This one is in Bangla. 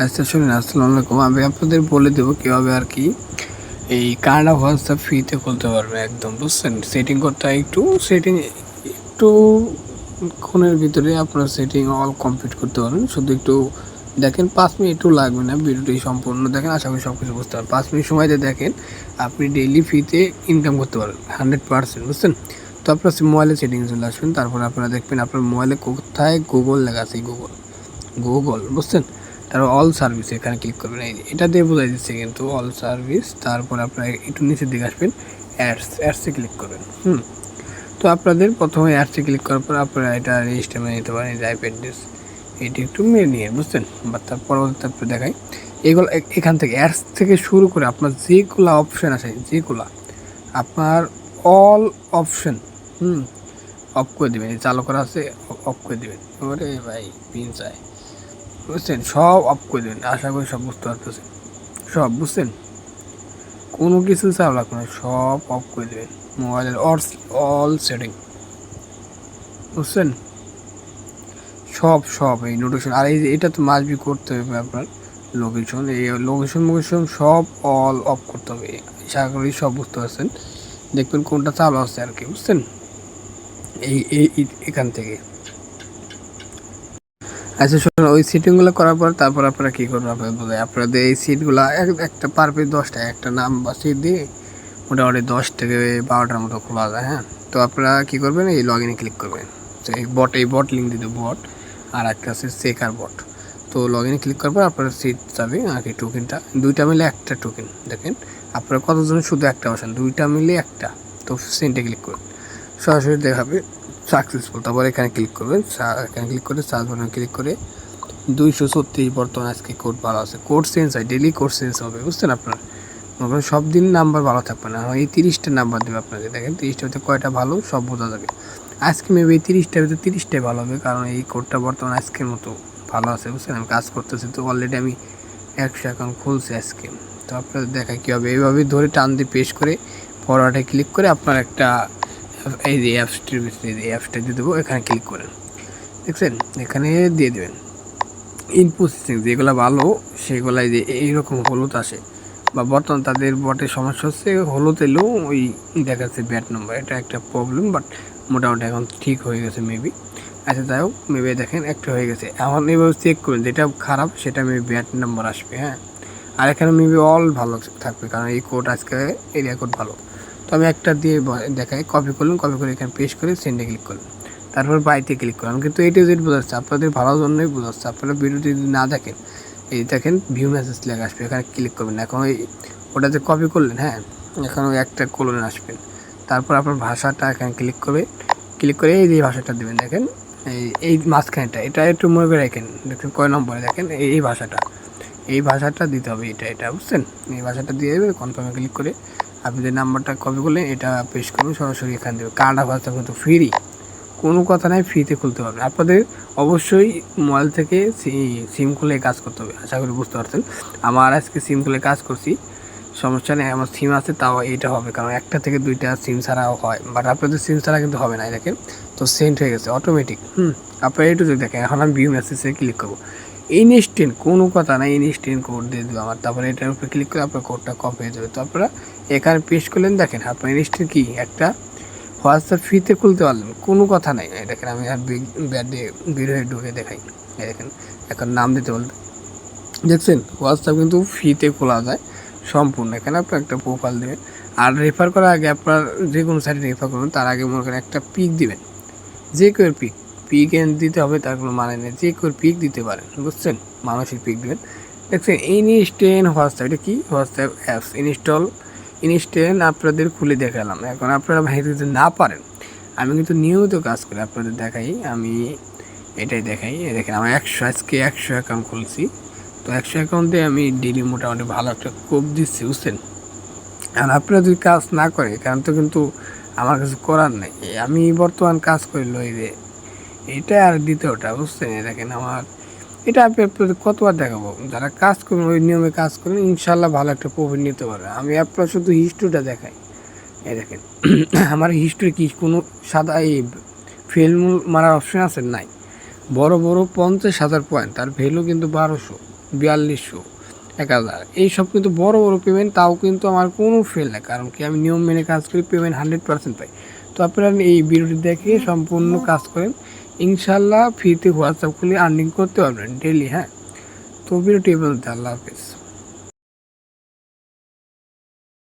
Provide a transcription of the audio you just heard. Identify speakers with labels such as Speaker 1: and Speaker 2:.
Speaker 1: আচ্ছা শুনুন, আসসালামু আলাইকুম। আমি আপনাদের বলে দেবো কীভাবে আর কি এই কানাডা হোয়াটসঅ্যাপ ফ্রিতে খুলতে পারবে, একদম, বুঝছেন? সেটিং করতে হয় একটু সেটিং একটু ক্ষণের ভিতরে আপনার সেটিং অল কমপ্লিট করতে পারবেন। শুধু একটু দেখেন, পাঁচ মিনিটও লাগবে না ভিডিওটি সম্পূর্ণ। দেখেন, আশা করি সব কিছু বুঝতে পারবেন। পাঁচ মিনিট সময়তে দেখেন, আপনি ডেইলি ফ্রিতে ইনকাম করতে পারবেন হান্ড্রেড পার্সেন্ট বুঝছেন? তো আপনার মোবাইলে সেটিং চলে আসবেন, তারপর আপনারা দেখবেন আপনার মোবাইলে কোথায় গুগল লেখা আছে গুগল গুগল বুঝছেন? তারপর অল সার্ভিস এখানে ক্লিক করবেন। এই এটা দিয়ে বোঝাই দিচ্ছে কিন্তু অল সার্ভিস তারপর আপনার একটু নিচের দিকে আসবেন অ্যাডস অ্যাডসে ক্লিক করবেন, হুম। তো আপনাদের প্রথমে অ্যাডসে ক্লিক করার পর আপনারা এটা রেজিস্টার মেনে নিতে পারেন যে আইপ্যাড ডিস এটি একটু মেনে নিয়ে, বুঝছেন? বা তার পরবর্তীতে আপনি দেখাই, এগুলো এখান থেকে অ্যাডস থেকে শুরু করে আপনার যেগুলো অপশান আছে, যেগুলো আপনার অল অপশন হুম অফ করে দেবেন চালু করা আছে অফ করে দেবেন। ওরে ভাই পিন চাই। বুঝছেন? সব অফ করে দেবেন আশা করি সব বুঝতে পারতেছেন। সব বুঝছেন? কোনো কিছু চাপ লাগবে না। সব অফ করে দেবেন। মোবাইলের অল অল সেটিং বুঝছেন? সব সব এই নোটিফিকেশন আর এই এটা তো মাসবি করতে হবে আপনার লোকেশন এই লোকেশন মোকেশন সব অল অফ করতে হবে। আশা করি সব বুঝতে পারছেন। দেখবেন কোনটা চালু আছে আর কি। বুঝছেন? এই, এই- এখান থেকে। আচ্ছা শুনুন, ওই সিটিংগুলো করার পর তারপর আপনারা কী করবেন? আপনাদের বোঝায় আপনাদের এই সিটগুলো একটা পার পিস দশটা, একটা নাম বা সিট দিয়ে মোটামুটি দশ থেকে বারোটার মতো খোলা যায় হ্যাঁ? তো আপনারা কী করবেন? এই লগ ইনে ক্লিক করবেন। তো এই বট এই বট লিঙ্ক দিতে বট আর একটা আছে সেকার বট তো লগ ইনে ক্লিক করার পর আপনার সিট যাবে আর কি টোকেনটা দুইটা মিলে একটা টোকেন দেখেন। আপনারা কতজন শুধু একটা বসান, দুইটা মিলে একটা। তো সেন্টে ক্লিক করুন। সরাসরি দেখাবে। সাকসেসফুল তারপর এখানে ক্লিক করবেন সা- এখানে ক্লিক করে সার্চ বাটনে ক্লিক করে দুইশো ছত্রিশ বর্তমান আজকে কোড ভালো আছে। কোড চেঞ্জ হয় ডেলি কোড চেঞ্জ হবে, বুঝছেন আপনার? সব দিন নাম্বার ভালো থাকবে না। এই তিরিশটা নাম্বার দেবে আপনাকে দেখেন তিরিশটা ভিতরে কয়টা ভালো, সব বোঝা যাবে। আজকে মেবি এই তিরিশটার ভিতরে তিরিশটাই ভালো হবে, কারণ এই কোডটা বর্তমান আজকের মতো ভালো আছে, বুঝছেন? আমি কাজ করতেছি তো অলরেডি আমি একশো অ্যাকাউন্ট খুলছি আজকে। তো আপনাদের দেখা কী হবে এইভাবে ধরে টান দিয়ে পেশ করে ফরওয়ার্ডে ক্লিক করে আপনার একটা এই যে অ্যাপসটির ভিতরে এই অ্যাপসটা দিয়ে দেবো, এখানে ক্লিক করেন। দেখছেন? এখানে দিয়ে দেবেন। ইন প্রসেসিং যেগুলো ভালো, সেগুলাই যে এইরকম হলুদ আসে। বা বর্তমান তাদের বটে সমস্যা হচ্ছে, হলুদ এলেও ওই দেখাচ্ছে ব্যাট নম্বর এটা একটা প্রবলেম বাট মোটামুটি এখন ঠিক হয়ে গেছে মেবি আচ্ছা যাই হোক মেবি দেখেন, একটা হয়ে গেছে। এখন এইভাবে চেক করুন, যেটা খারাপ, সেটা মেবি ব্যাট নম্বর আসবে হ্যাঁ? আর এখানে মেবি অল ভালো থাকবে, কারণ এই কোড আজকে এরিয়া কোড ভালো। তো আমি একটা দিয়ে দেখাই কপি করলাম কপি করে এখানে পেস্ট করে সেন্ডে ক্লিক করলাম। তারপর বাইতে ক্লিক করলাম। কিন্তু এটা জেড বোঝাচ্ছে আপনাদের ভালো জন্যই বোঝাচ্ছে আপনারা ভিডিওটি যদি না দেখেন, এই দেখেন ভিউ মেসেজ লেখা আসবে, এখানে ক্লিক করবেন এখন ওই ওটাতে কপি করলেন হ্যাঁ? এখন ওই একটা কোলনে আসবেন তারপর আপনার ভাষাটা এখানে ক্লিক করবে। ক্লিক করে এই যে ভাষাটা দেবেন, দেখেন? এই এই মাঝখানেটা, এটা একটু মনে করে রাখেন, দেখেন কয় নম্বরে, দেখেন? এই এই ভাষাটা। এই ভাষাটা দিতে হবে এটা এটা, বুঝছেন? এই ভাষাটা দিয়ে দেবে কনফার্মে ক্লিক করে আপনি যে নাম্বারটা কপি করলেন, এটা পেশ করুন, সরাসরি এখান দেবে কানাডা ভাষা কিন্তু ফ্রি কোনো কথা নাই ফ্রিতে খুলতে পারবেন। আপনাদের অবশ্যই মোবাইল থেকে সিম খুলে কাজ করতে হবে। আশা করি বুঝতে পারছেন। আমার আজকে সিম খুলে কাজ করছি। সমস্যা নেই, আমার সিম আছে, তাও এইটা হবে। কারণ একটা থেকে দুইটা সিম ছাড়াও হয়। বাট আপনাদের সিম ছাড়া কিন্তু হবে না দেখেন। তো সেন্ট হয়ে গেছে অটোমেটিক হুম, আপনারা একটু যদি দেখেন, এখন আমি ভিউ মেসেজে ক্লিক করব। ইনস্ট্যান্ট কোনো কথা না ইনস্ট্যান্ট কোড দিয়ে দেবে আমার। তারপরে এটার উপরে ক্লিক করে আপনার কোডটা কপি হয়ে যাবে। তো আপনারা এখানে পেশ করলেন, দেখেন আপনার ইনস্ট্যান্ট কী? একটা হোয়াটসঅ্যাপ ফ্রিতে খুলতে পারলেন, কোনো কথা নাই। দেখেন আমি আর দিয়ে বের হয়ে ঢুকে দেখাই। দেখেন, এখন নাম দিতে বলবে। দেখছেন হোয়াটসঅ্যাপ কিন্তু ফ্রিতে খোলা যায়, সম্পূর্ণ। এখানে আপনি একটা প্রোফাইল দেবেন আর রেফার করার আগে আপনার যে কোনো সাইটে রেফার করবেন, তার আগে মনে করেন একটা পিক দিবেন। যে কেউ পিক পিক এন দিতে হবে, তার কোনো মানে নেই। যে কেউ পিক দিতে পারেন, বুঝছেন? মানুষের পিক দেবেন দেখছেন ইনস্টেন হোয়াটসঅ্যাপ এটা কি? হোয়াটসঅ্যাপ অ্যাপস ইনস্টল ইনস্টেন আপনাদের খুলে দেখালাম। এখন আপনারা ভাইতে যদি না পারেন, আমি কিন্তু নিয়মিত কাজ করি, আপনাদের দেখাই, আমি এটাই দেখাই। দেখেন, আমার একশো, আজকে একশো অ্যাকাউন্ট খুলছি। তো একশো অ্যাকাউন্টে আমি ডেলি মোটামুটি ভালো একটা কোপ দিচ্ছি, বুঝছেন? আর আপনারা যদি কাজ না করে, কারণ তো কিন্তু আমার কিছু করার নেই। আমি বর্তমান কাজ করি লই এটা আর দ্বিতীয়টা, বুঝছেন? দেখেন আমার, এটা আপনি আপনাদের কতবার দেখাবো। যারা কাজ করবেন ওই নিয়মে কাজ করবেন ইনশাল্লাহ ভালো একটা প্রফিট নিতে পারবে। আমি আপনার শুধু হিস্ট্রিটা দেখাই। এই দেখেন, আমার হিস্ট্রি কি, কোনো সাদা, এই ফেলমূল মারার অপশন আছে? নাই। বড় বড় পঞ্চাশ হাজার পয়েন্ট তার ভ্যালু কিন্তু বারোশো, বিয়াল্লিশশো, এক হাজার। এইসব কিন্তু বড় বড় পেমেন্ট তাও কিন্তু আমার কোনো ফেল না কারণ কি, আমি নিয়ম মেনে কাজ করি পেমেন্ট হান্ড্রেড পার্সেন্ট পাই। তো আপনারা এই ভিডিওটি দেখে সম্পূর্ণ কাজ করেন। ইনশাল্লাহ ফ্রিতে হোয়াটসঅ্যাপ খুলে আর্নিং করতে পারবেন ডেলি হ্যাঁ। তো ভিডিওটি বলতে আল্লাহ হাফিজ।